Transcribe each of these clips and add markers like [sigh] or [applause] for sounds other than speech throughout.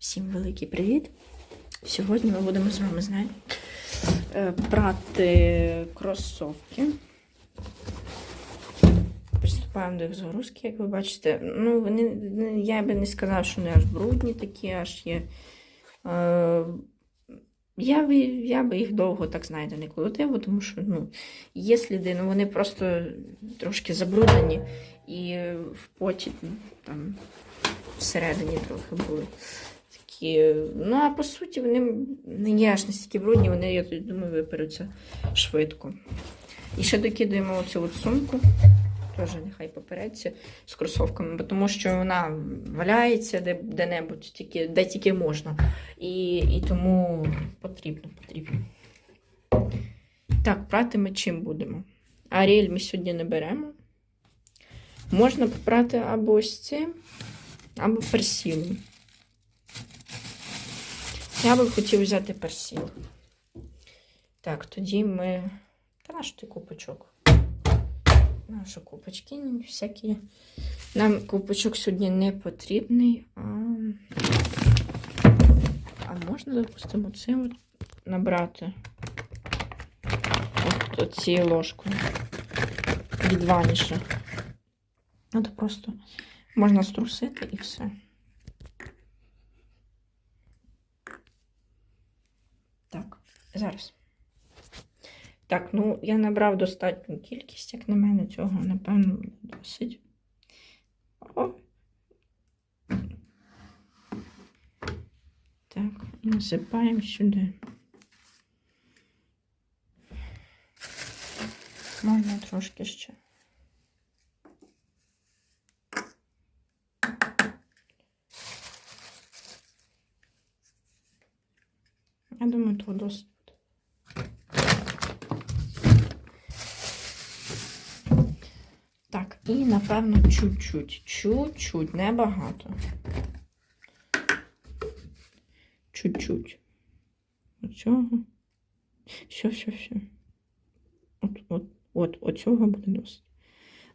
Всім великий привіт! Сьогодні ми будемо з вами знаєте, прати кросовки. Приступаємо до їх загрузки, як ви бачите. Ну, вони, я би не сказав, що вони аж брудні такі, аж є. Е, я би, я би їх довго, так знаєте, не колотив, тому що ну, є сліди, ну вони просто трошки забруднені і в поті там всередині трохи були такі. Ну, а по суті, вони не є аж настільки брудні, вони, я думаю, виперуться швидко. І ще докидаємо оцю от сумку. Теж нехай попереться з кросовками, бо тому що вона валяється де, де-небудь, тільки, де тільки можна. І, і тому потрібно, потрібно. Так, прати ми чим будемо? Аріель ми сьогодні не беремо. Можна попрати або ось цим, або персілом. Я би хотів взяти персіл. Так, тоді ми. Та наш ти купочок? Наші купочки всякі. Нам купочок сьогодні не потрібний. А, а можна, допустимо, це набрати от, цією ложкою від ваніша. Ну, то просто можна струсити і все. Так, зараз. Так, ну я набрав достатню кількість, як на мене, цього, напевно, досить. О. Так, насипаємо сюди. Можна трошки ще. Я думаю, того досить. буде. Так, і напевно чуть-чуть. Чуть-чуть, небагато. Чуть-чуть. Оцього. Все, все, все. От, от, от, оцього буде досить.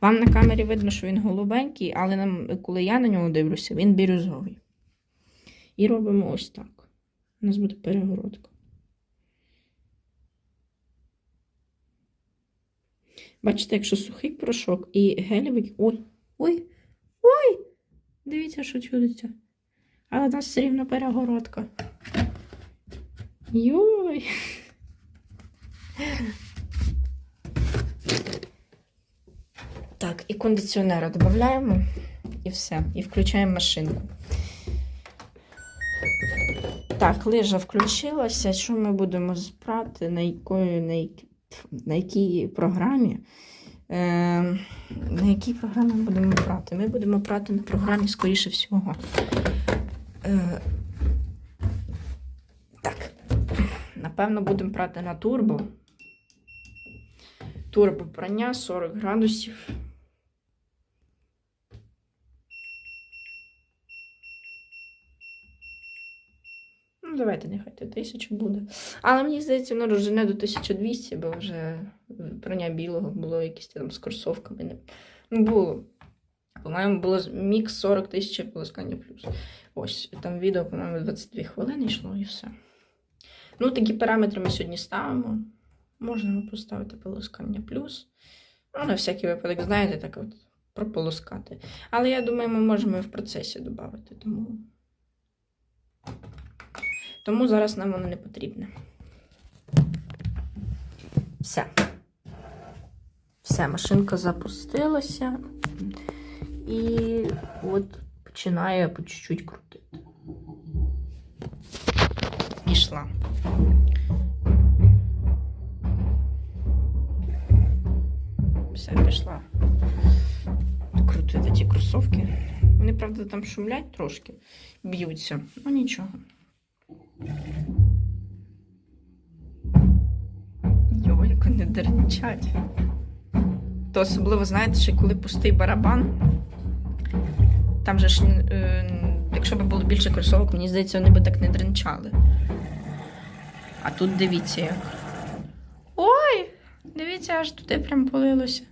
Вам на камері видно, що він голубенький, але нам, коли я на нього дивлюся, він бірюзовий. І робимо ось так. У нас буде перегородка. Бачите, якщо сухий порошок і гелевий. Ой, ой, ой! Дивіться, що чудиться. Але у нас все рівно перегородка. Йой! Так, і кондиціонера додаємо, і все. І включаємо машинку. Так, лижа включилася. Що ми будемо збирати, на якої, на, якій- на якій програмі? Е, на якій програмі ми будемо брати? Ми будемо брати на програмі, скоріше всього. Е, так. Напевно, будемо брати на турбо. Турбо прання 40 градусів. Ну, давайте, нехай то 1000 буде. Але мені здається, воно розжене до 1200, бо вже прання білого було якісь там з кросовками. Не... Ну, було. По-моєму, було мікс 40 тисяч полоскання плюс. Ось, там відео, по-моєму, 22 хвилини йшло і все. Ну, такі параметри ми сьогодні ставимо. Можна поставити полоскання плюс. Ну, на всякий випадок, знаєте, так от прополоскати. Але я думаю, ми можемо і в процесі додати, тому. Тому зараз нам воно не потрібне. Все. Все, машинка запустилася. І от починає по чуть-чуть крутити. Пішла. Все, пішла. Крутити ті кросовки. Вони, правда, там шумлять трошки, б'ються. Ну нічого. Йо, як вони дерничать. То особливо, знаєте, ще коли пустий барабан. Там же ж, е, якщо б було більше кросовок, мені здається, вони би так не дренчали. А тут дивіться як. Ой! Дивіться, аж туди прям полилося.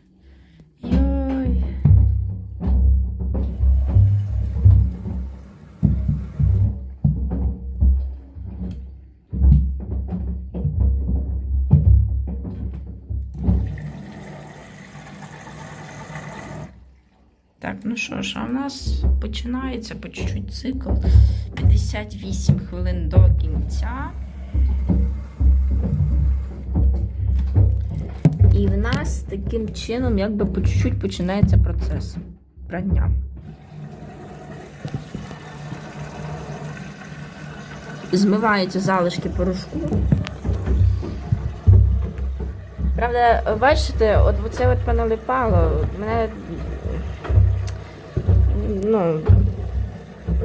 Ну що ж, а в нас починається по чуть-чуть цикл. 58 хвилин до кінця. І в нас таким чином якби по чуть-чуть починається процес прання. Змиваються залишки порошку. Правда, бачите, от оце от поналипало, мене ну,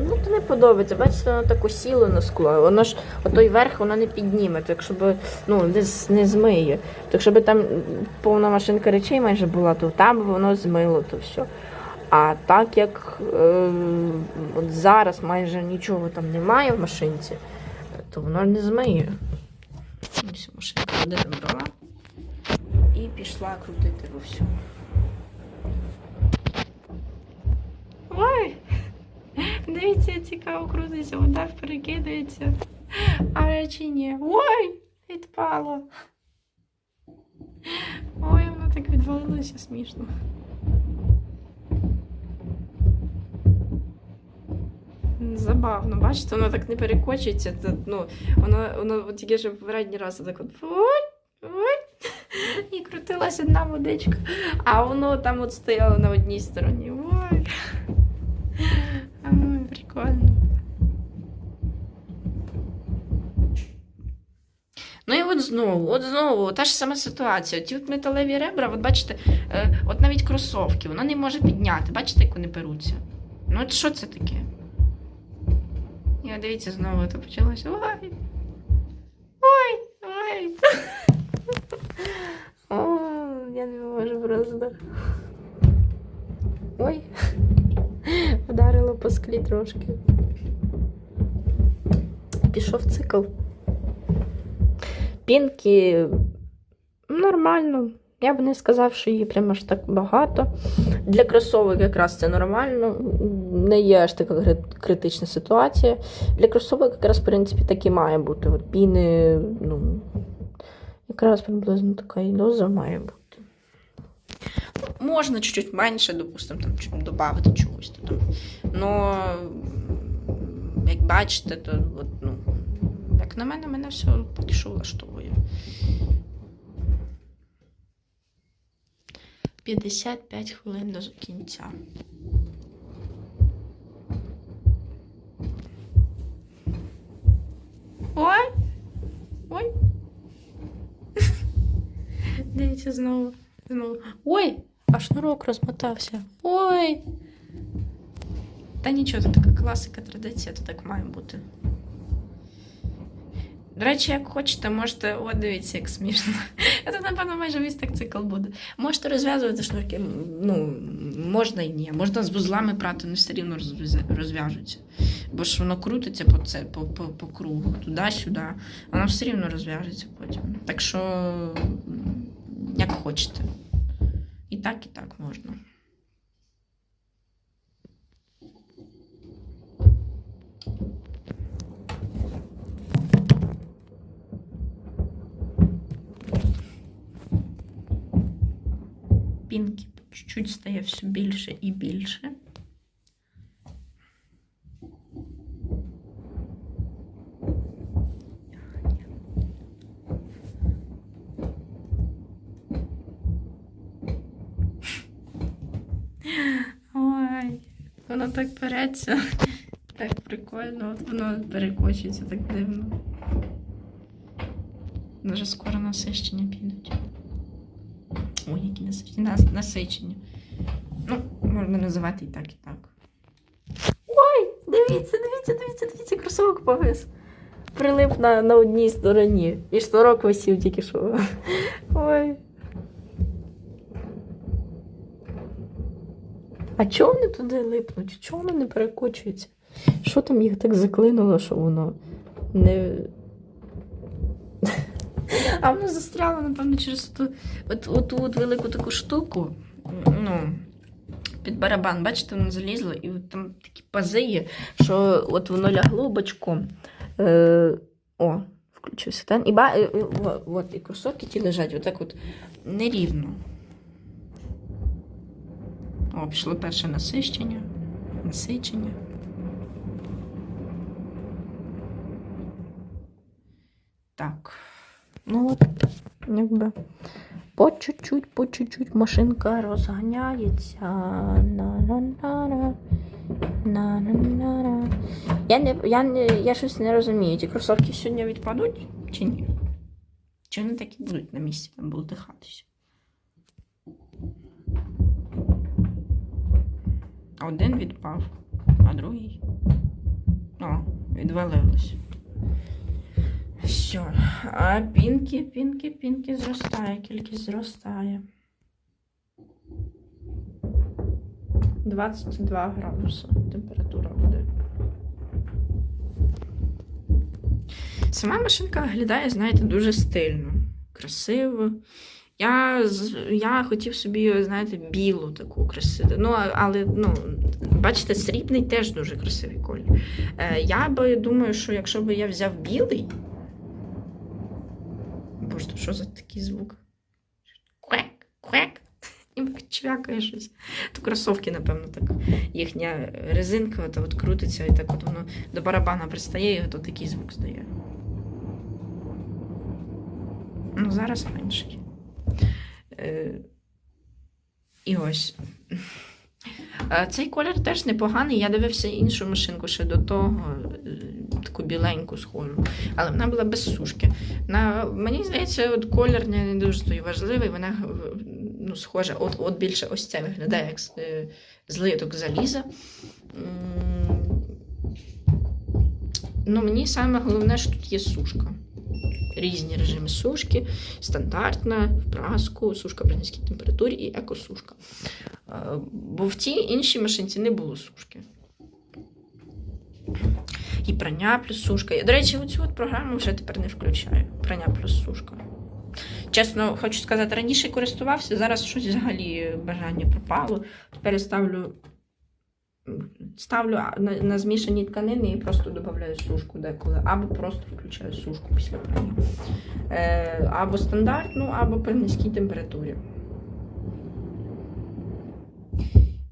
ну то не подобається. Бачите, воно так осіло на скло. Воно ж отой верх воно не підніме, так щоб ну, не, не змиє. Так щоб там повна машинка речей майже була, то там воно змило то все. А так як е, от зараз майже нічого там немає в машинці, то воно не змиє. Ось машинка буде брала і пішла крутити вовсю. Ой! Дивіться, цікаво крутиться, вода перекидається. А речі ні. Ой! Відпало. Ой, воно так відвалилося смішно. Забавно, бачите, воно так не перекочується. ну, воно, воно тільки що передній раз так от ой, ой, і крутилася одна водичка, а воно там от стояло на одній стороні. Ой. Прикольно. Ну і от знову, от знову, та ж сама ситуація. Ті от металеві ребра, от бачите, е, от навіть кросовки, вона не може підняти. Бачите, як вони перуться? Ну от що це таке? Я дивіться знову, то почалося. Ой. Ой, ой. О, я не можу просто. Ой. Вдарило по склі трошки. Пішов цикл. Пінки нормально. Я б не сказав, що її прямо аж так багато. Для кросовок якраз це нормально. Не є аж така критична ситуація. Для кросовок якраз, в принципі, так і має бути. От піни, ну, якраз приблизно така і доза має бути. Можна чуть-чуть менше, допустимо, там додати чогось. То, як бачите, то от, ну, як на мене, мене все поки що влаштовує. 55 хвилин до кінця. Ой! Ой! [laughs] Дивіться знову. знову. Ой! А шнурок розмотався. Ой! Та нічого, це така класика, традиція, то так має бути. До речі, як хочете, можете. О, дивіться, як смішно. [laughs] Це, напевно, майже весь так цикл буде. Можете розв'язувати шнурки. Ну, можна і ні. Можна з вузлами прати, але все рівно розв'яжуться. Бо ж воно крутиться по, це, по, по, по кругу, туди-сюди. Воно все рівно розв'яжеться потім. Так що, як хочете. І так, і так можна. Пінки чуть-чуть стає все більше і більше. Ой, воно так переться. Так прикольно, от воно перекочується так дивно. Дуже скоро насищення підуть. Ой, які насичені. Нас, насичені. Ну, можна називати і так, і так. Ой, дивіться, дивіться, дивіться, дивіться, кросовок повис. Прилип на, на одній стороні. І шнурок висів тільки що. Ой. А чого вони туди липнуть? Чого воно не перекочується? Що там їх так заклинуло, що воно не. А воно застряло, напевно, через ту от, от, от велику таку штуку. Ну, під барабан, бачите, воно залізло, і там такі пази є, що от воно лягло бочком. Е, о, включився. І, ба, е, е, от, і кросовки ті лежать отак от нерівно. О, пішло перше насищення. Насичення. Так. Ну от, якби. По чуть-чуть, по чуть-чуть машинка розганяється. Я, не, я, не, я щось не розумію. Ті кросовки сьогодні відпадуть чи ні? Чи вони так і будуть на місці там болтихатися? Один відпав, а другий. О, відвалився. Все. А пінки, пінки, пінки зростає, кількість зростає. 22 градуси температура буде. Сама машинка виглядає, знаєте, дуже стильно, красиво. Я, я хотів собі, знаєте, білу таку красиву. Ну, але, ну, бачите, срібний теж дуже красивий колір. Е, я би думаю, що якщо б я взяв білий. Боже, то що за такий звук? Квек, квек. Ніби чвякає щось. То кросовки, напевно, так. Їхня резинка от, от крутиться, і так от воно до барабана пристає, і от такий звук здає. Ну, зараз менший. Е, і ось. Цей колір теж непоганий. Я дивився іншу машинку ще до того, е, таку біленьку схожу, але вона була без сушки. На, мені здається, от колір не, дуже важливий, вона е, ну, схожа, от, от більше ось це виглядає як злиток заліза. Ну, мені саме головне, що тут є сушка. Різні режими сушки, стандартна, в праску, сушка при низькій температурі і екосушка. Е, Бо в тій іншій машинці не було сушки. І прання плюс сушка. Я, до речі, оцю от програму вже тепер не включаю. Прання плюс сушка. Чесно, хочу сказати, раніше користувався, зараз щось взагалі бажання пропало. Тепер я ставлю, ставлю на, на змішані тканини і просто додаю сушку деколи. Або просто включаю сушку після прання. Е, або стандартну, або при низькій температурі.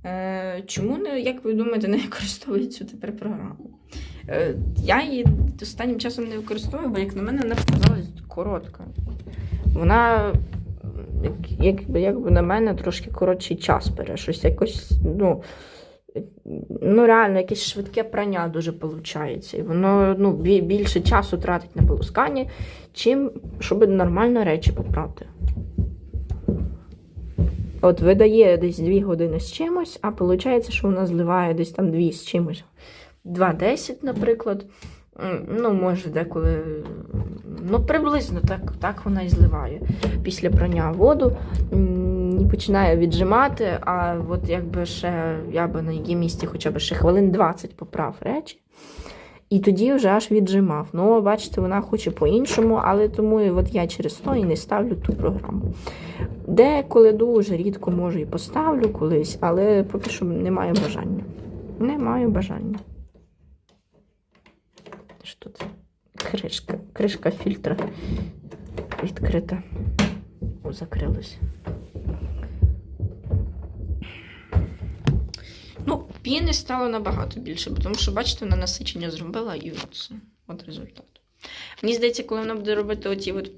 Е, чому як ви думаєте, не використовують цю тепер програму? Е, я її останнім часом не використовую, бо, як на мене, вона показалась коротка. Вона, як, якби, якби на мене, трошки коротший час бере. Щось якось, ну, ну реально, якесь швидке прання дуже виходить. І воно ну, більше часу тратить на полоскання, чим щоб нормально речі попрати. От видає десь 2 години з чимось, а виходить, що вона зливає десь там 2 з чимось. 2.10, наприклад. Ну, може, деколи. Ну, приблизно так, так вона і зливає. Після прання воду і починає віджимати, а от якби ще я би на її місці хоча б ще хвилин 20 поправ речі. І тоді вже аж віджимав. Ну, бачите, вона хоче по-іншому, але тому от я через то і не ставлю ту програму. Деколи дуже рідко можу і поставлю колись, але поки що не маю бажання. Не маю бажання. Що це? Кришка, кришка фільтра відкрита. О, закрилась. Ну, піни стало набагато більше, тому що, бачите, вона насичення зробила і от, от результат. Мені здається, коли вона буде робити оті от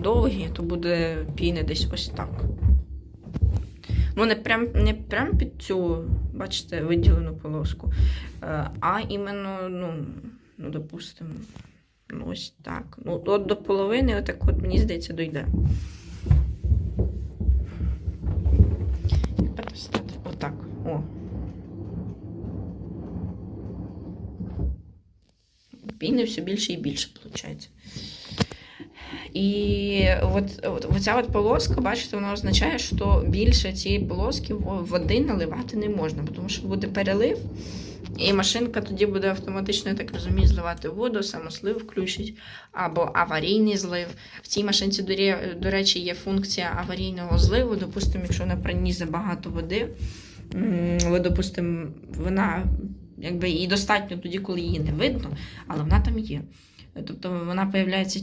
довгі, то буде піни десь ось так. Ну, не прям, не прям під цю, бачите, виділену полоску, е, а іменно, ну, ну, допустимо, ну, ось так. Ну, от до половини, отак от, мені здається, дойде. Отак. О. Піни все більше і більше, виходить. І от, от, оця от полоска, бачите, вона означає, що більше цієї полоски води наливати не можна, тому що буде перелив, і машинка тоді буде автоматично, я так розумію, зливати воду, самослив включить, або аварійний злив. В цій машинці, до, речі, є функція аварійного зливу. Допустимо, якщо на прані забагато води, але, допустимо, вона якби їй достатньо тоді, коли її не видно, але вона там є. Тобто вона появляється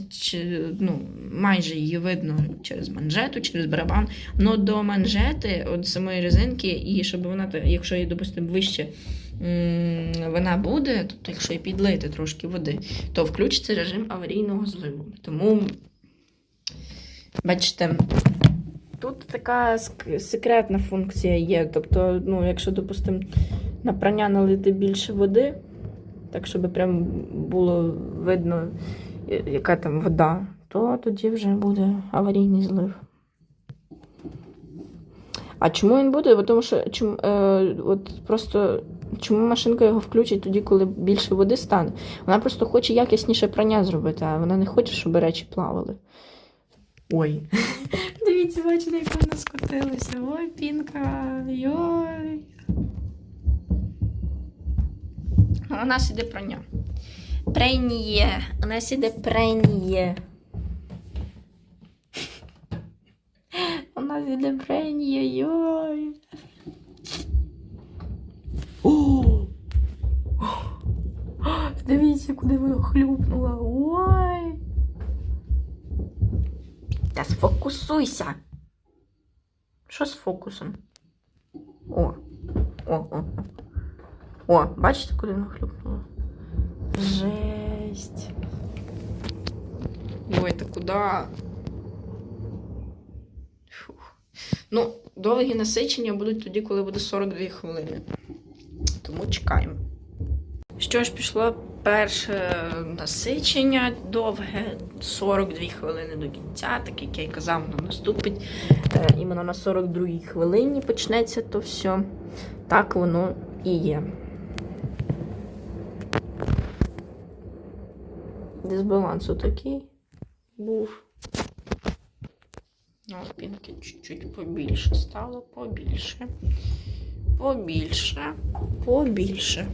ну, майже її видно через манжету, через барабан. Но до манжети, от самої резинки, і щоб вона, якщо її, допустимо, вище вона буде, тобто, якщо їй підлити трошки води, то включиться режим аварійного зливу. Тому, бачите, тут така секретна функція є. Тобто, ну, якщо, допустимо, на прання налити більше води, так щоб прям було видно, яка там вода, то тоді вже буде аварійний злив. А чому він буде? Бо Тому що чому, е, от просто чому машинка його включить тоді, коли більше води стане? Вона просто хоче якісніше прання зробити, а вона не хоче, щоб речі плавали. Ой. Дивіться, бачите, як вона скотилася. Ой, пінка. Йой. У нас іде прання. Прення. У нас іде прення. У нас іде прення. Йой. О! Дивіться, куди воно хлюпнуло. Ой. Та сфокусуйся. Що з фокусом? О. О, о, о. О, бачите, куди воно хлюпнуло? Жесть. Ой, та куди? Фух. Ну, довгі насичення будуть тоді, коли буде 42 хвилини. Тому чекаємо. Що ж, пішло перше насичення довге, 42 хвилини до кінця, так як я й казав, воно наступить. Е, іменно на 42 хвилині почнеться то все. Так воно і є. Дисбаланс отакий був. Ну, пінки чуть-чуть побільше стало, побільше. Побільше, побільше.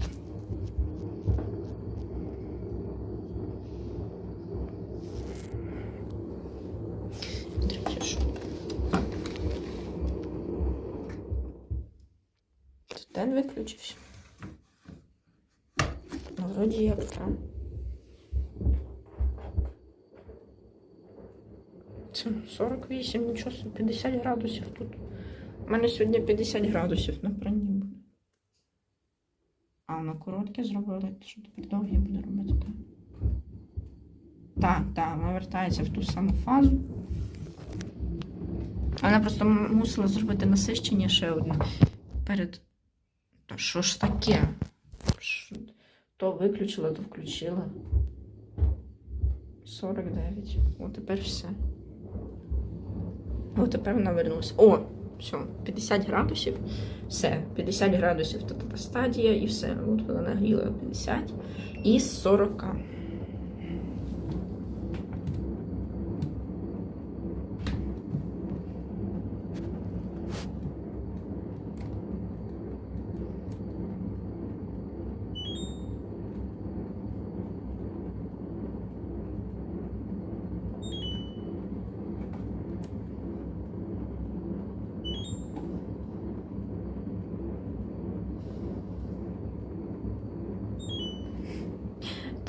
Ten виключився. Ну, вроді як там. Це 48, нічого собі, 50 градусів тут. У мене сьогодні 50 градусів на пранні буде. А на коротке зробили, що тепер довгі буде робити, так? Так, так, вона вертається в ту саму фазу. Вона просто мусила зробити насищення ще одне перед. Та що ж таке? То виключила, то включила. 49. О, тепер все. О, тепер вона вернулася. О, все, 50 градусів. Все, 50 градусів така стадія, і все. От вона нагріла 50 і 40.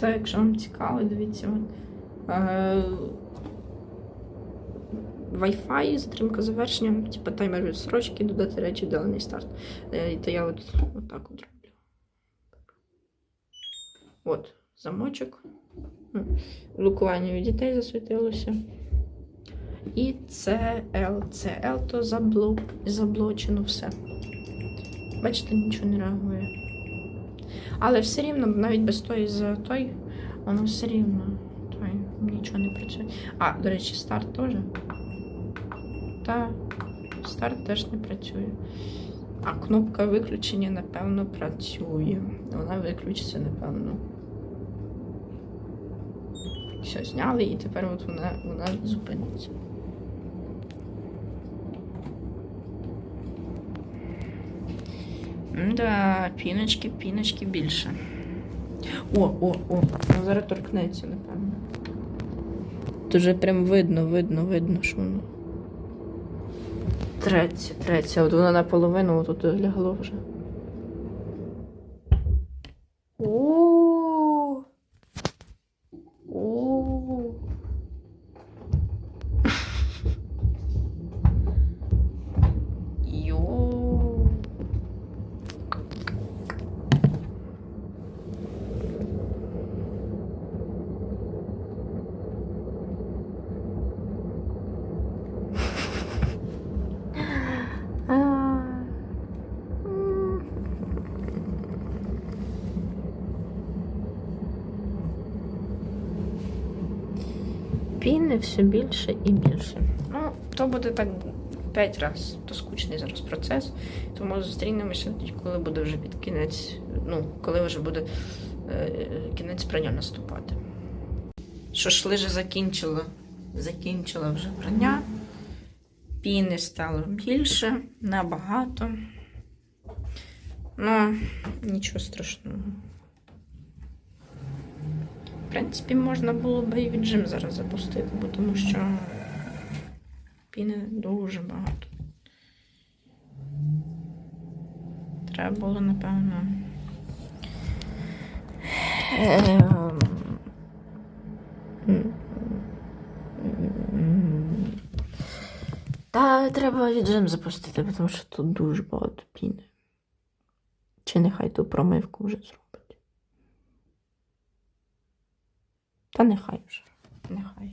Так, якщо вам цікаво, дивіться. Е, Wi-Fi, затримка завершення, типу таймер відсрочки, додати речі, вдалений старт. Е, то я от, от так от роблю. От, замочок. Блокування у дітей засвітилося. І CL. CL то заблочено все. Бачите, нічого не реагує. Але все рівно, навіть без тої за той, воно все рівно той, нічого не працює. А, до речі, старт теж. Та, старт теж не працює. А кнопка виключення, напевно, працює. Вона виключиться, напевно. Все, зняли, і тепер от вона, вона зупиниться. Да, піночки, піночки більше. О, о, о, ну зараз торкнеться, напевно. Тут вже прям видно, видно, видно, що воно. Третє, третє. От воно наполовину отут лягло вже. О. Піни все більше і більше. Ну, то буде так 5 разів. То скучний зараз процес. Тому зустрінемося, коли буде вже під кінець, ну, коли вже буде е, кінець прання наступати. Що ж, лиже закінчила, закінчила вже прання. Піни стало більше, набагато. Ну, нічого страшного. Принципі, можна було би і віджим зараз запустити, бо тому що піни дуже багато. Треба було, напевно. Ем, Та треба віджим запустити, тому що тут дуже багато піни. Чи нехай ту промивку вже зробить. Та нехай вже. Нехай.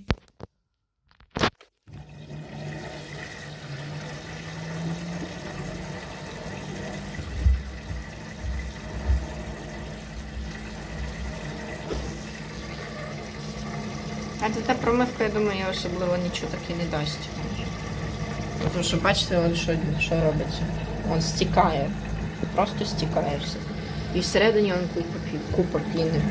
А це та промивка, я думаю, особливо нічого так і не дасть. Тому що бачите, от що, що робиться. Він стікає. Просто стікає все. І всередині він купа, купа піни.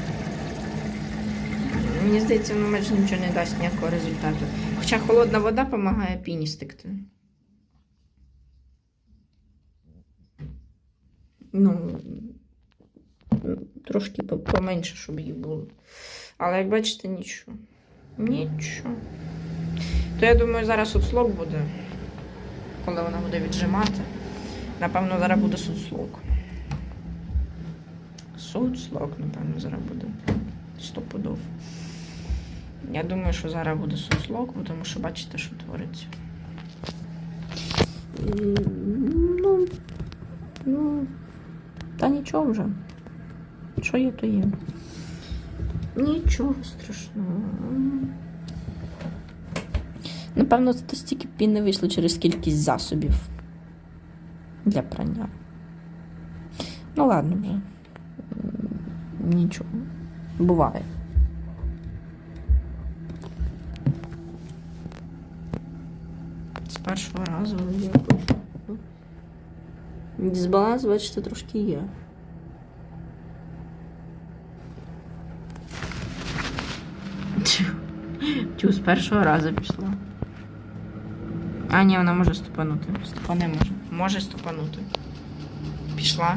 Мені здається, воно майже нічого не дасть ніякого результату. Хоча холодна вода допомагає піні стекти. Ну, трошки поменше, щоб її було. Але як бачите, нічого. Нічого. То я думаю, зараз от буде, коли вона буде віджимати. Напевно, зараз буде судслог. Судслог, напевно, зараз буде. Стопудов. Я думаю, що зараз буде судслог, тому що бачите, що твориться. Ну, ну, та нічого вже. Що є, то є. Нічого страшного. Напевно, це стільки пін не вийшло через кількість засобів для прання. Ну, ладно вже. Нічого. Буває. першого разу є. Дисбаланс, бачите, трошки є. Тю, Тю, з першого разу пішла. А, ні, вона може ступанути. Ступане може. Може ступанути. Пішла.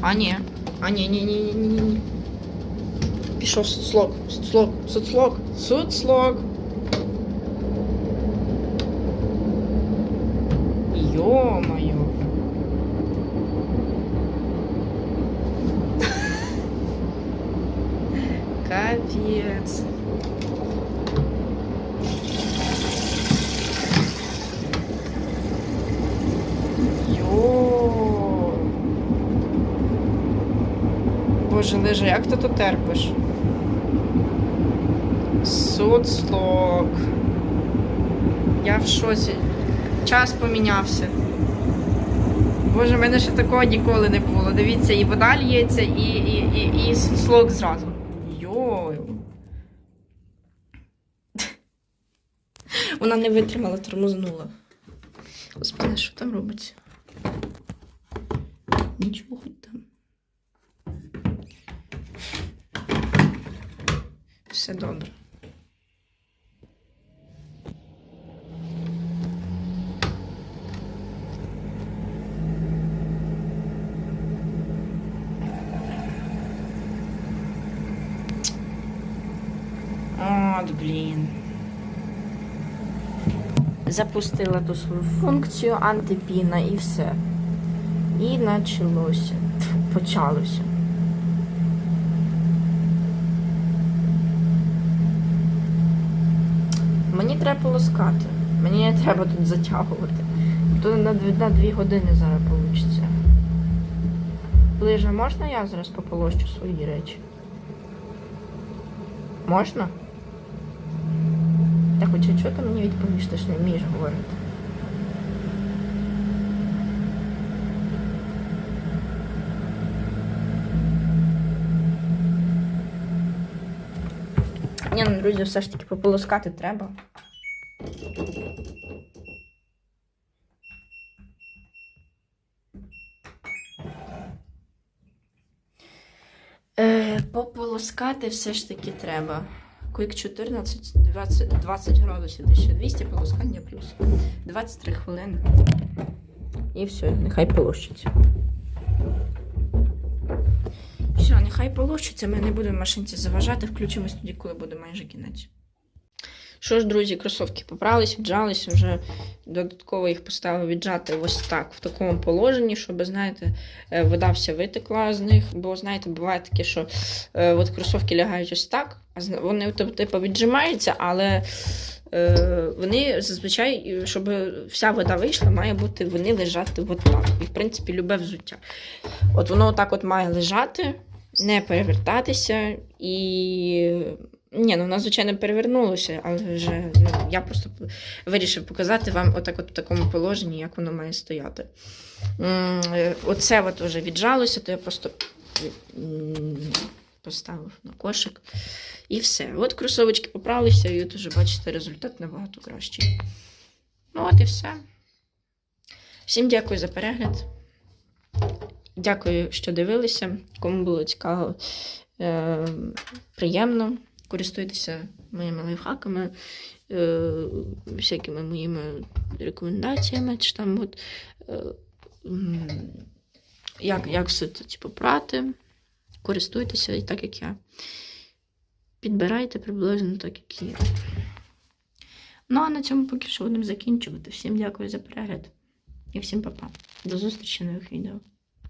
А, ні. А, ні, ні, ні, ні, ні, ні. Пішов соцлог. Соцлог. Соцлог. Соцлог. Як ти то терпиш? Соцлог. Я в шоці. Час помінявся. Боже, в мене ще такого ніколи не було. Дивіться, і вода лється, і, і, і, і соцлог зразу. Йой. Вона не витримала, тормознула. Господи, що там робиться? Нічого там. Все добре. От, блін. Запустила ту свою функцію антипіна і все. І почалося. Почалося. Мені треба полоскати. Мені не треба тут затягувати. То на дві, на дві години зараз вийде. Ближе, можна я зараз пополощу свої речі? Можна? Та хоча чого ти мені відповіш, ти ж не вмієш говорити. Ні, ну, друзі, все ж таки пополоскати треба. Е, пополоскати все ж таки треба. Quick 14, 20, 20 градусів, 1200, полоскання плюс 23 хвилини. І все, нехай полощиться. Все, нехай полощиться, ми не будемо машинці заважати, включимось тоді, коли буде майже кінець. Що ж, друзі, кросовки попрались, віджались, вже додатково їх поставив віджати ось так, в такому положенні, щоб, знаєте, е, вода вся витекла з них. Бо, знаєте, буває таке, що е, от кросовки лягають ось так, а вони типу віджимаються, але е, вони зазвичай, щоб вся вода вийшла, має бути вони лежати от так. І, в принципі, любе взуття. От воно отак от має лежати, не перевертатися і. Ні, ну воно, звичайно, перевернулося, але вже ну, я просто вирішив показати вам отак от в такому положенні, як воно має стояти. Оце от вже віджалося, то я просто поставив на кошик. І все. От кросовочки поправилися, і от уже бачите, результат набагато кращий. Ну, от і все. Всім дякую за перегляд. Дякую, що дивилися. Кому було цікаво, е, приємно. Користуйтеся моїми лайфхаками, е, всякими моїми рекомендаціями, чи там от, е, як, як все це типу, прати. Користуйтеся і так, як я. Підбирайте приблизно так, як я. Ну, а на цьому поки що будемо закінчувати. Всім дякую за перегляд і всім па-па. До зустрічі в нових відео.